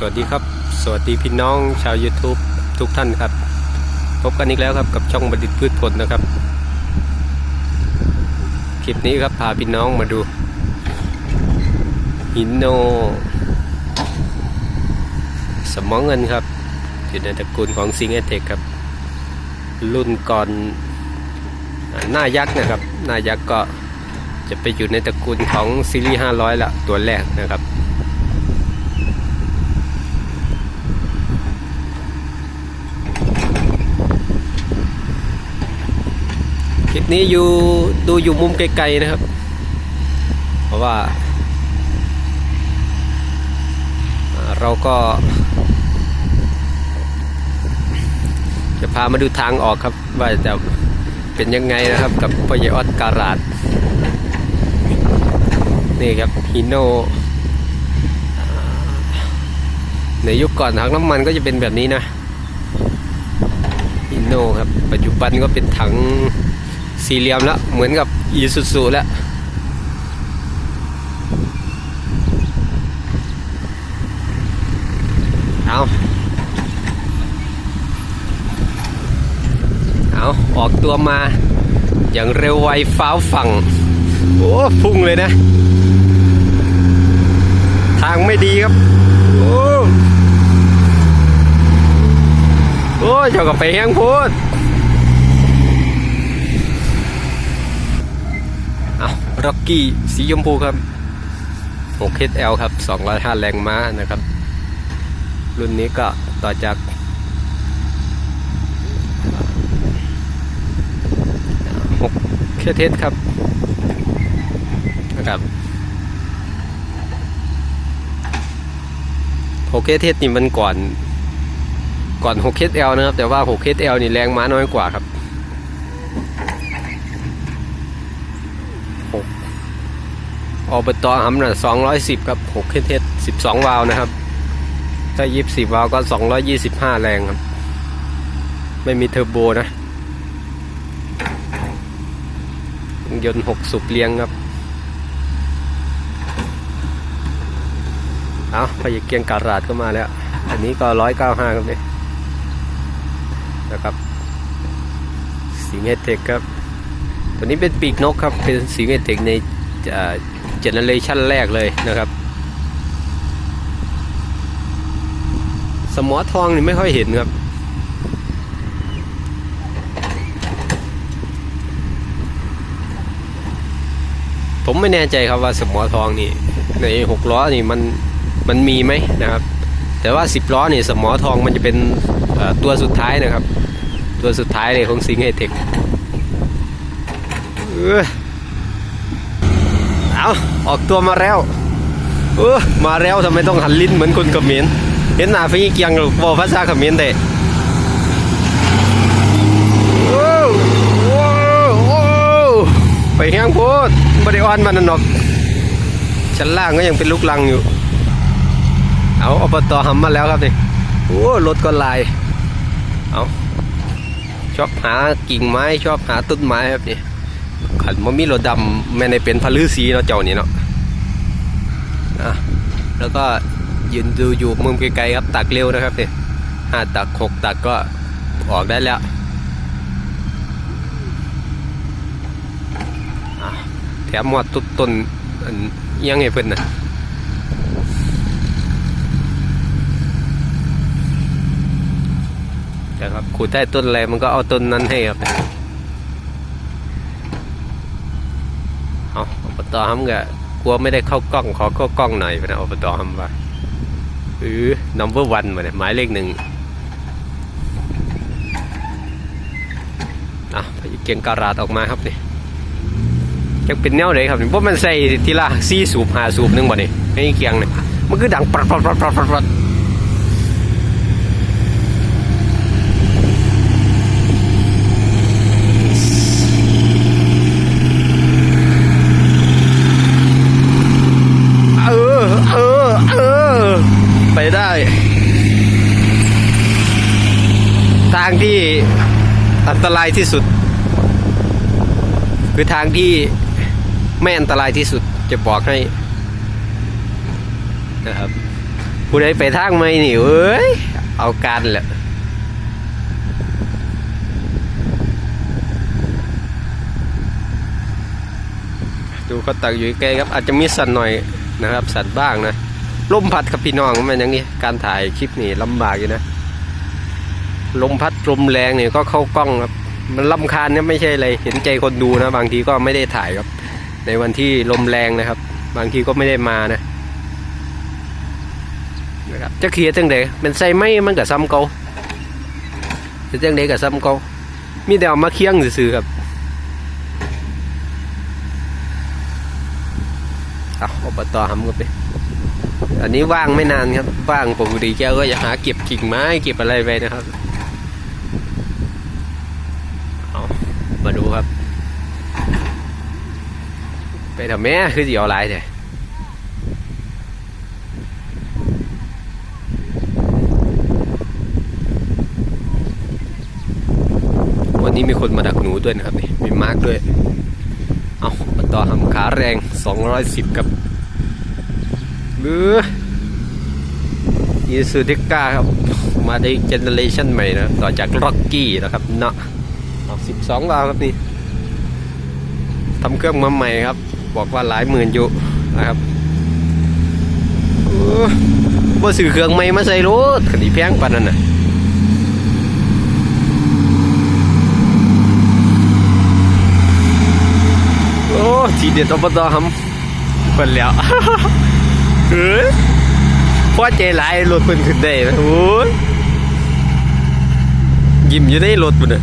สวัสดีครับ สวัสดีพี่น้องชาว YouTube ทุกท่านครับ พบกันอีกแล้วครับกับช่องบัณฑิตพืชผลนะครับ คลิปนี้ครับพาพี่น้องมาดู หินโน สมองเงินครับ อยู่ในตระกูลของซิงเอเทคครับ รุ่นก่อนอ่าหน้ายักษ์นะครับ หน้ายักษ์ก็จะไปอยู่ในตระกูลของซีรีส์500ละตัวแรกนะครับ คลิปนี้อยู่ดูอยู่มุมไกลๆนะครับ เพราะว่า เราก็ จะพามาดูทางออกครับ ว่าจะเป็นยังไงนะครับ กับพอยออดการาดนี่ครับฮิโนในยุคก่อนถังน้ำมันก็จะเป็นแบบนี้นะฮิโนครับ ปัจจุบันก็เป็นถัง สี่เหลี่ยมแล้ว เหมือนกับอีซูซูแล้ว เอาเอาออกตัวมา อย่างเร็วไวฟ้าวฝั่ง โอ้พุ่งเลยนะ ทางไม่ดีครับ โอ้โอ้เจ้ากับไปแห้งพูดเอา ร็อกกี้สีชมพูครับ 6HL ครับ 205 แรงม้านะครับ รุ่นนี้ก็ต่อจากหกเคเทสครับนะครับหกเคเทสนี่มันก่อน ก่อนหกเคเอลนะครับ แต่ว่าหกเคเอลนี่แรงม้าน้อยกว่าครับ หกอบตอัมน่ะสองร้อยสิบครับหกเคเทสสิบสองวาล์วนะครับ ถ้ายี่สิบวาล์วก็สองร้อยยี่สิบห้าแรงครับ ไม่มีเทอร์โบนะเครื่องยนต์หกสูบเลี้ยงครับ เอาพยเกียงการาดก็มาแล้ว อันนี้ก็ร้อยเก้าห้าครับเนี่ยนะครับสีเงเทคครับ ตัวนี้เป็นปีกนกครับ เป็นสีเงเทคในเจเนเรชันแรกเลยนะครับ สมอทองนี่ไม่ค่อยเห็นครับ ผมไม่แน่ใจครับว่าสมอทองนี่ในหกล้อนี่มันมันมีไหมนะครับ แต่ว่าสิบล้อนี่สมอทองมันจะเป็นตัวสุดท้ายนะครับ ตัวสุดท้ายเลยของซิงไฮเทค เอาออกตัวมาแล้วเออมาแล้วทำไมต้องหันลิ้นเหมือนคนเขมรเห็นหน้าพี่เกียงหรือบอกภาษาเขมรเตะโอ้โหโอ้ไปแห้งโพดบริออนมันนนอกชั้นล่างก็ยังเป็นลูกลังอยู่ เอาอบตอหำมาแล้วครับนี่โอ้รถก็ลาย เอาชอบหากิ่งไม้ชอบหาต้นไม้ครับนี่ ขันมันมีรถดำแม่ในเป็นพลือสีเนาะเจ้านี่เนาะอะแล้วก็ยืนดูอยู่มุมไกลๆครับตักเร็วนะครับเนี่ยห้าตักหกตักก็ออกได้แล้วอะแถมหมดต้นต้นยังไงเพิ่นนะนะครับขูดได้ต้นอะไรมันก็เอาต้นนั้นให้ครับ เอาอบตฮัมกะกลัวไม่ได้เข้ากล้องขอเข้ากล้องหน่อยนะอบตฮัมว่าเออ number one มาเนี่ยหมายเลขหนึ่งอะเกียงการาดออกมาครับนี่จะเป็นแนวไหนครับนี่เพราะมันใส่ทีละสี่สูบหาสูบหนึงบ่นี่ยไอ้เกียงเนี่ยมันคือดังปัดปัดปัดปัดปัด เออ เออ เออ ไปได้ ที่อันตรายที่สุด คือทางที่ไม่อันตรายที่สุดจะบอกให้นะครับผู้ใดไปทางไม่หนีเอ้ยเอาการแหละดูเขาตักอยู่ใกล้ครับ อาจจะมีสั่นหน่อยนะครับ สั่นบ้างนะลมพัดครับพี่น้องมันอย่างนี้การถ่ายคลิปนี่ลำบากอยู่นะ ลมพัดลมแรงเนี่ยก็เข้ากล้องครับ มันลำคาญเนี่ยไม่ใช่อะไรเห็นใจคนดูนะ บางทีก็ไม่ได้ถ่ายครับ ในวันที่ลมแรงนะครับ บางทีก็ไม่ได้มานะนะครับจะเคลียร์จังเดเป็นใส่ไม้มันกับซ้ำเกาจะจังเดกับซ้ำเกามีแต่เอามาเคียงซื่อๆครับเอาอบตทำกันไป อันนี้ว่างไม่นานครับ ว่างปกติแกก็จะหาเก็บกิ่งไม้เก็บอะไรไปนะครับ เอา มาดูครับ ไปทำแม่คือสิเอาหลายแต่วันนี้มีคนมาดักหนูด้วยนะครับนี่มีมากด้วย เอามาต่อทำขาแรง 210กับเบืออีซูเดก้าครับ มาในเจเนอเรชันใหม่นะ ต่อจากร็อกกี้นะครับเนาะ เอา12วาล์วครับนี่ทำเครื่องมาใหม่ครับ บอกว่าหลายหมื่นอยู่นะครับโอ้บ่ซื้อเครื่องใหม่มาใส่รถคันนี้แพงปานนั้นน่ะโอ้ทีเด็ดอบตทำเพิ่นแล้วเฮ้ยพอใจหลายรถเพิ่นขึ้นได้นะโอ้ยยิ้มอยู่ในรถพุ่นน่ะ